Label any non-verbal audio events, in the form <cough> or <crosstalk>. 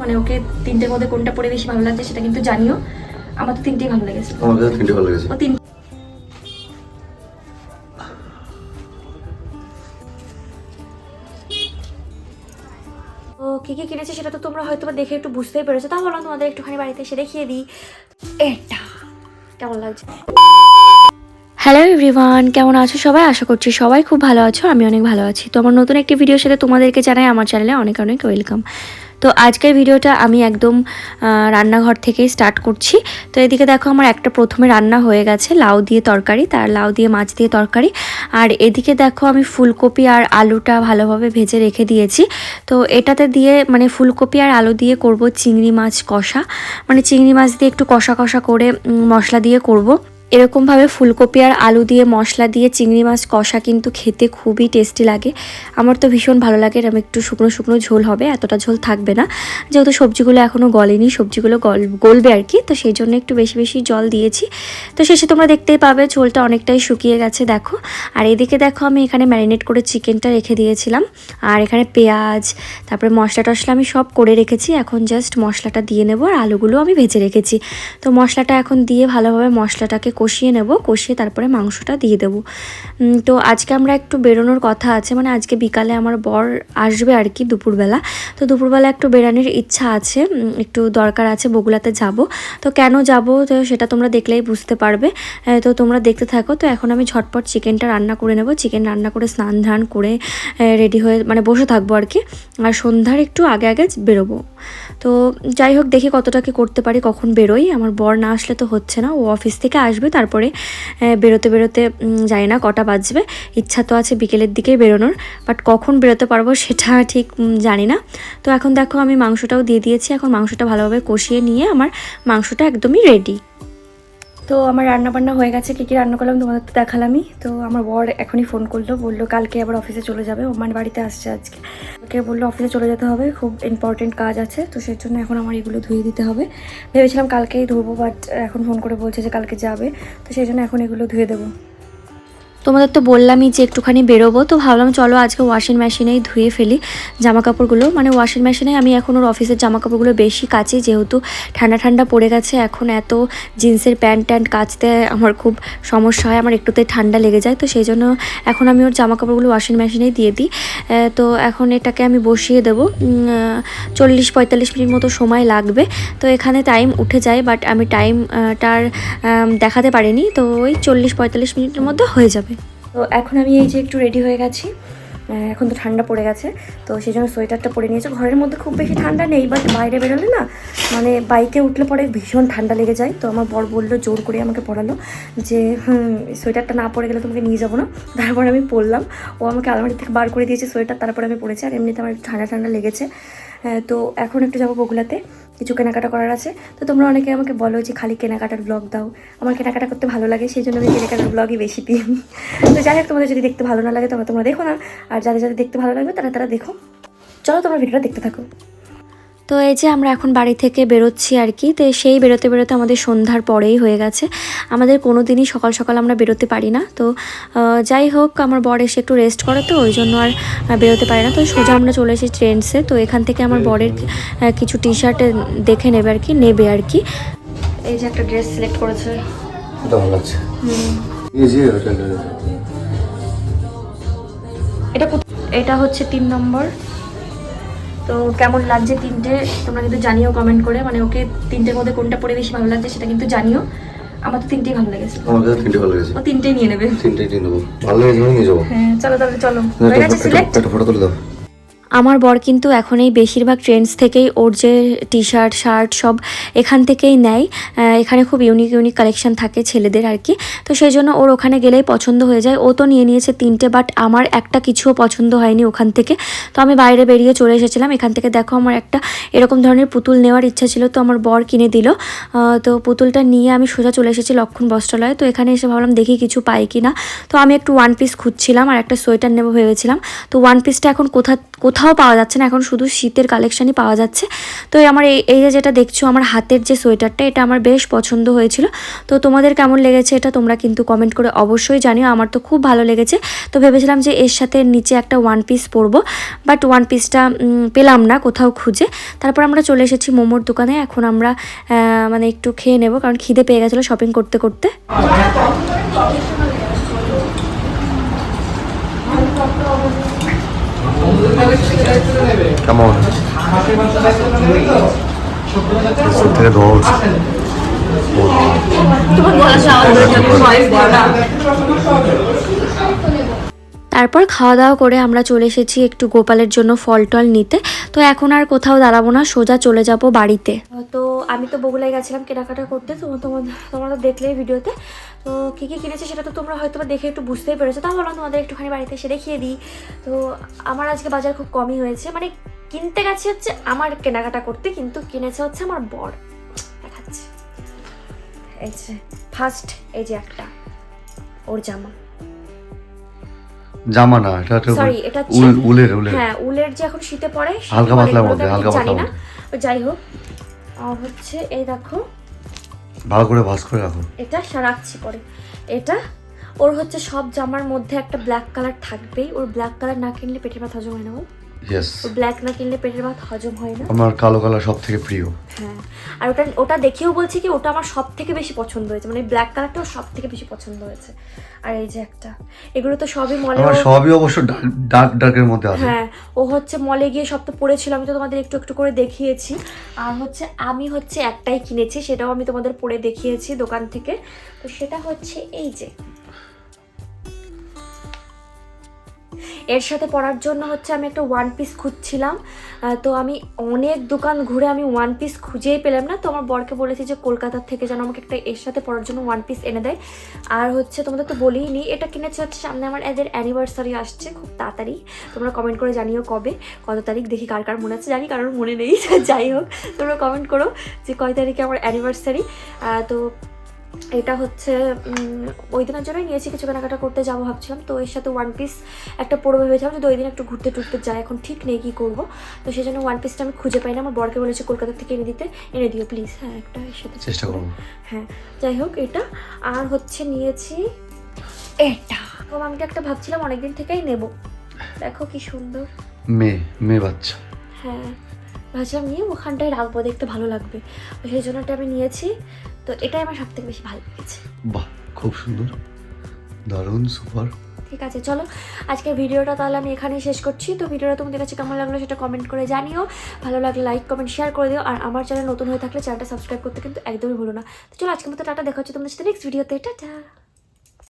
মানে ওকে তিনটের মধ্যে কোনটা পরে বেশি ভালো লাগছে সেটা কিন্তু জানিও। আমার তো তিনটেই ভালো লেগেছে আমার কাছে তিনটে ভালো লেগেছে ও তিন তো কী কী কিনেছে সেটা তো তোমরা হয়তো বা দেখে একটু বুঝতেই পেরেছ। তাও বললাম তোমাদের একটুখানি বাড়িতে এসে দেখিয়ে দিই। এটা কেমন লাগছে? হ্যালো এভরিওয়ান কেমন আছো সবাই? আশা করছি সবাই খুব ভালো আছো আমি অনেক ভালো আছি। তো আমার নতুন একটি ভিডিওর সাথে তোমাদেরকে জানাই আমার চ্যানেলে অনেক অনেক ওয়েলকাম তো আজকের ভিডিওটা আমি একদম রান্নাঘর থেকেই স্টার্ট করছি। তো এদিকে দেখো আমার একটা প্রথমে রান্না হয়ে গেছে, লাউ দিয়ে তরকারি, তার লাউ দিয়ে মাছ দিয়ে তরকারি। আর এদিকে দেখো আমি ফুলকপি আর আলুটা ভালোভাবে ভেজে রেখে দিয়েছি। তো এটাতে দিয়ে মানে ফুলকপি আর আলু দিয়ে করব চিংড়ি মাছ কষা। মানে চিংড়ি মাছ দিয়ে একটু কষা কষা করে মশলা দিয়ে করব। এরকমভাবে ফুলকপি আর আলু দিয়ে, মশলা দিয়ে চিংড়ি মাছ কষা কিন্তু খেতে খুবই টেস্টি লাগে। আমার তো ভীষণ ভালো লাগে এরকম একটু শুকনো শুকনো ঝোল হবে, এতটা ঝোল থাকবে না। যেহেতু সবজিগুলো এখনও গলেনি, সবজিগুলো গল, গলবে আর কি, তো সেই জন্য একটু বেশি বেশি জল দিয়েছি। তো শেষে তোমরা দেখতেই পাবে ঝোলটা অনেকটাই শুকিয়ে গেছে, দেখো। আর এদিকে দেখো আমি এখানে ম্যারিনেট করে চিকেনটা রেখে দিয়েছিলাম। আর এখানে পেঁয়াজ, তারপরে মশলা টশলা আমি সব করে রেখেছি, এখন জাস্ট মশলাটা দিয়ে নেব, আর আলুগুলো আমি ভেজে রেখেছি। তো মশলাটা এখন দিয়ে ভালোভাবে মশলাটাকে কষিয়ে নেব, কষিয়ে তারপরে মাংসটা দিয়ে দেবো। তো আজকে আমরা একটু বেরোনোর কথা আছে মানে আজকে বিকালে আমার বর আসবে আর কি দুপুরবেলা। তো দুপুরবেলা একটু বেরানোর ইচ্ছা আছে একটু দরকার আছে বগুলাতে যাব। তো কেন যাব? তো সেটা তোমরা দেখলেই বুঝতে পারবে। তো তোমরা দেখতে থাকো। তো এখন আমি ঝটপট চিকেনটা রান্না করে নেব। চিকেন রান্না করে স্নান ধান করে রেডি হয়ে মানে বসে থাকব আর কি। আর সন্ধ্যার একটু আগে আগে বেরোবো। তো যাই হোক, দেখি কতটা কি করতে পারি, কখন বেরোই। আমার বর না আসলে তো হচ্ছে না, ও অফিস থেকে আসবে, তারপরে বেরোতে বেরোতে যায় না কটা বাজবে। ইচ্ছা তো আছে বিকেলের দিকেই বেরোনোর বাট কখন বেরোতে পারব সেটা ঠিক জানি না। তো এখন দেখো, আমি মাংসটাও দিয়ে দিয়েছি, এখন মাংসটা ভালোভাবে কষিয়ে নিয়ে আমার মাংসটা একদমই রেডি তো আমার রান্না বান্না হয়ে গেছে, কী কী রান্না করলাম তোমাদের তো দেখালামই। তো আমার বর এখনই ফোন করল, বলল কালকে আবার অফিসে চলে যাবে মানে বাড়িতে আসছে আজকে। ওকে বলল অফিসে চলে যেতে হবে, খুব ইম্পর্টেন্ট কাজ আছে, তো সেই জন্য এখন আমার এগুলো ধুয়ে দিতে হবে। ভেবেছিলাম কালকেই ধুবো বাট এখন ফোন করে বলছে যে কালকে যাবে, তো সেই জন্য এখন এগুলো ধুয়ে দেবো। তোমাদের তো বললামই যে একটুখানি বেরোবো, তো ভাবলাম চলো আজকে ওয়াশিং মেশিনেই ধুয়ে ফেলি জামা কাপড়গুলো মানে ওয়াশিং মেশিনে আমি এখন ওর অফিসের জামা কাপড়গুলো বেশি কাচি, যেহেতু ঠান্ডা ঠান্ডা পড়ে গেছে, এখন এত জিন্সের প্যান্ট ট্যান্ট কাচতে আমার খুব সমস্যা হয়, আমার একটুতে ঠান্ডা লেগে যায়, তো সেই জন্য এখন আমি ওর জামা কাপড়গুলো ওয়াশিং মেশিনেই দিয়ে দিই। তো এখন এটাকে আমি বসিয়ে দেবো চল্লিশ পঁয়তাল্লিশ মিনিট মতো সময় লাগবে, তো এখানে টাইম উঠে যায় বাট আমি টাইমটার দেখাতে পারিনি, তো ওই চল্লিশ পঁয়তাল্লিশ মিনিটের মধ্যে হয়ে যাবে। তো এখন আমি এই যে একটু রেডি হয়ে গেছি। এখন তো ঠান্ডা পড়ে গেছে। তো সেই জন্য সোয়েটারটা পরে নিয়েছি। ঘরের মধ্যে খুব বেশি ঠান্ডা নেই বাট বাইরে বেরোলে না মানে বাইকে উঠলে পরে ভীষণ ঠান্ডা লেগে যায়। তো আমার বর বলল, জোর করে আমাকে পড়ালো যে সোয়েটারটা না পরে গেলে তোমাকে নিয়ে যাব না। তারপর আমি পরলাম ও আমাকে আলমারি থেকে বার করে দিয়েছে সোয়েটার, তারপর আমি পরেছি আর এমনিতে আমার ঠান্ডা ঠান্ডা লেগেছে। তো এখন একটু যাব বগুলাতে। কিছু কেনাকাটা করার আছে। তো তোমরা অনেকে আমাকে বলো যে খালি কেনাকাটার ব্লগ দাও। আমার কেনাকাটা করতে ভালো লাগে সেই জন্য আমি কেনাকাটার ব্লগই বেশি দিই। তো যাই হোক, তোমাদের যদি দেখতে ভালো না লাগে, তোমরা তোমরা দেখো না। আর যাদের যাদের দেখতে ভালো লাগবে, তারা তারা দেখো। চলো তোমরা ভিডিওটা দেখতে থাকো। তো এই যে আমরা এখন বাড়ি থেকে বেরোচ্ছি আর কি তো সেই বেরোতে বেরোতে আমাদের সন্ধ্যার পরেই হয়ে গেছে। আমাদের কোনো দিনই সকাল সকাল আমরা বেরোতে পারি না। তো যাই হোক আমার বর এসে একটু রেস্ট করে তো ওই জন্য আর বেরোতে পারি না। তো সোজা আমরা চলে এসেছি ট্রেন্ডসে তো এখান থেকে আমার বরের কিছু টি শার্ট দেখে নেবে আর কি নেবে আর কি। এই যে একটা ড্রেস সিলেক্ট করেছে। এটা এটা হচ্ছে তিন নম্বর। তো কেমন লাগছে তিনটে? তোমরা কিন্তু জানিও কমেন্ট করে মানে ওকে তিনটের মধ্যে কোনটা পরে বেশি ভালো লাগছে সেটা কিন্তু জানিও। আমার তো তিনটেই ভালো লেগেছে। আমার কাছে তিনটে ভালো লেগেছে। ও তিনটেই নিয়ে নেবে। তিনটেই নিয়ে নেব। ভালো লেগেছে নিয়ে যাব হ্যাঁ চলো তাহলে চলো। হয়ে গেছে সিলেক্ট একটা ফটো তুলে দাও। আমার বর কিন্তু এখন এই বেশিরভাগ ট্রেন্ডস থেকেই ওর যে টি শার্ট শার্ট সব এখান থেকেই নেয়। এখানে খুব ইউনিক ইউনিক কালেকশন থাকে ছেলেদের আর কি। তো সেই জন্য ওর ওখানে গেলেই পছন্দ হয়ে যায়। ও তো নিয়ে নিয়েছে তিনটে বাট আমার একটা কিছুও পছন্দ হয়নি ওখান থেকে। তো আমি বাইরে বেরিয়ে চলে এসেছিলাম। এখান থেকে দেখো আমার একটা এরকম ধরনের পুতুল নেওয়ার ইচ্ছা ছিল, তো আমার বর কিনে দিল। তো পুতুলটা নিয়ে আমি সোজা চলে এসেছি লক্ষণ বস্ত্রালয়ে। তো এখানে এসে ভাবলাম দেখি কিছু পাই কি না তো আমি একটু ওয়ান পিস খুঁজছিলাম আর একটা সোয়েটার নেব ভেবেছিলাম। তো ওয়ান পিসটা এখন কোথা কোথাও কোথাও পাওয়া যাচ্ছে না। এখন শুধু শীতের কালেকশানই পাওয়া যাচ্ছে। তো আমার এই যে যেটা দেখছ, আমার হাতের যে সোয়েটারটা, এটা আমার বেশ পছন্দ হয়েছিল। তো তোমাদের কেমন লেগেছে এটা তোমরা কিন্তু কমেন্ট করে অবশ্যই জানিও। আমার তো খুব ভালো লেগেছে। তো ভেবেছিলাম যে এর সাথে নিচে একটা ওয়ান পিস পরবো। বাট ওয়ান পিসটা পেলাম না কোথাও খুঁজে। তারপর আমরা চলে এসেছি মোমোর দোকানে। এখন আমরা মানে একটু খেয়ে নেব। কারণ খিদে পেয়ে গেছিল শপিং করতে করতে। কেমন? থেকে তারপর খাওয়া দাওয়া করে আমরা চলে এসেছি একটু গোপালের জন্য ফল টল নিতে। তো এখন আর কোথাও দাঁড়াবো না সোজা চলে যাব বাড়িতে। তো আমি তো বগুলায় গেছিলাম কেনাকাটা করতে তো তোমরা তো দেখলেই ভিডিওতে। তো কী কী কিনেছে সেটা তো তোমরা হয়তো বা দেখে একটু বুঝতেই পেরেছ। তা বললাম তোমাদের একটুখানি বাড়িতে এসে দেখিয়ে দিই। তো আমার আজকে বাজার খুব কমই হয়েছে। মানে কিনতে গেছে হচ্ছে আমার কেনাকাটা করতে কিন্তু কিনেছে হচ্ছে আমার বর। দেখাচ্ছে। এই যে ফার্স্ট এই যে একটা ওর জামা। জামা না এটা হচ্ছে সরি এটা উলের উলের। হ্যাঁ উলের যে এখন শীতে পড়ে হালকা পাতলার মধ্যে, হালকা জানি পাতলার না। যাই হোক আর হচ্ছে এই দেখো। ভালো করে ভাঁজ করে রাখো। এটা সা- রাখছি পরে। এটা ওর হচ্ছে সব জামার মধ্যে একটা ব্ল্যাক কালার থাকবেই। ওর ব্ল্যাক কালার না কিনলে পেটের ভাত হজম না বল ইয়েস ওর ব্ল্যাক না কিনলে পেটের ভাত হজম হয় না? আমার কালো কালার সব থেকে প্রিয়। হ্যাঁ। আর ওটা ওটা দেখেও বলছি কি ওটা আমার সব থেকে বেশি পছন্দ হয়েছে। মানে ব্ল্যাক কালারটাও সব থেকে বেশি পছন্দ হয়েছে। আর এই যে একটা এগুলো তো সবই মলে আমার সবই অবশ্য ডার্ক ডার্কের মধ্যে আছে। হ্যাঁ ও হচ্ছে মলে গিয়ে সব তো পড়েছিল আমি তো তোমাদের একটু একটু করে দেখিয়েছি। আর হচ্ছে আমি হচ্ছে একটাই কিনেছি সেটাও আমি তোমাদের পরে দেখিয়েছি দোকান থেকে। তো সেটা হচ্ছে এই যে। এর সাথে পরার জন্য হচ্ছে আমি একটা ওয়ান পিস খুঁজছিলাম। তো আমি অনেক দোকান ঘুরে আমি ওয়ান পিস খুঁজেই পেলাম না। তো আমার বরকে বলেছি যে, কলকাতার থেকে যেন আমাকে একটা এর সাথে পরার জন্য ওয়ান পিস এনে দেয়। আর হচ্ছে তোমাদের তো বলেই নি এটা কিনেছে হচ্ছে সামনে আমার এদের অ্যানিভার্সারি আসছে খুব তাড়াতাড়ি। তোমরা কমেন্ট করে জানিও কবে, কত তারিখ, দেখি কার কার মনে আছে, জানি কারোর মনে নেই। <laughs> যাই হোক, তোমরা কমেন্ট করো যে, কয় তারিখে আমার অ্যানিভার্সারি তো এটা হচ্ছে ওই দিনের জন্যই নিয়েছি কিছু কেনাকাটা করতে যাব ভাবছিলাম। তো এর সাথে ওয়ান পিস একটা পরে ভেবেছিলাম যদি ওই দিন একটু ঘুরতে টুরতে যাই এখন ঠিক নেই কী করব। তো সেই জন্য ওয়ান পিসটা আমি খুঁজে পাই না আমার বরকে বলেছি কলকাতা থেকে এনে দিতে এনে দিও প্লিজ হ্যাঁ একটা এর সাথে চেষ্টা করব। হ্যাঁ যাই হোক এটা। আর হচ্ছে নিয়েছি এটা। তো আমি একটা ভাবছিলাম অনেকদিন থেকেই নেব। দেখো কি সুন্দর। মেয়ে মেয়ে বাচ্চা। হ্যাঁ। ভাবছিলাম নিয়ে ওখানটায় রাখব দেখতে ভালো লাগবে। সেই জন্য এটা আমি নিয়েছি তো এটাই আমার সব থেকে বেশি ভালো লেগেছে। বাহ খুব সুন্দর। দারুণ সুপার। ঠিক আছে চলো আজকের ভিডিওটা তাহলে আমি এখানেই শেষ করছি। তো ভিডিওটা তোমাদের কাছে কেমন লাগল সেটা কমেন্ট করে জানিও। ভালো লাগলে লাইক কমেন্ট শেয়ার করে দিও। আর আমার চ্যানেল নতুন হয়ে থাকলে চ্যানেলটা সাবস্ক্রাইব করতে কিন্তু একদমই ভুলো না। তো চলো আজকের মতো টাটা দেখা হচ্ছে তোমাদের সাথে নেক্সট ভিডিওতে টাটা!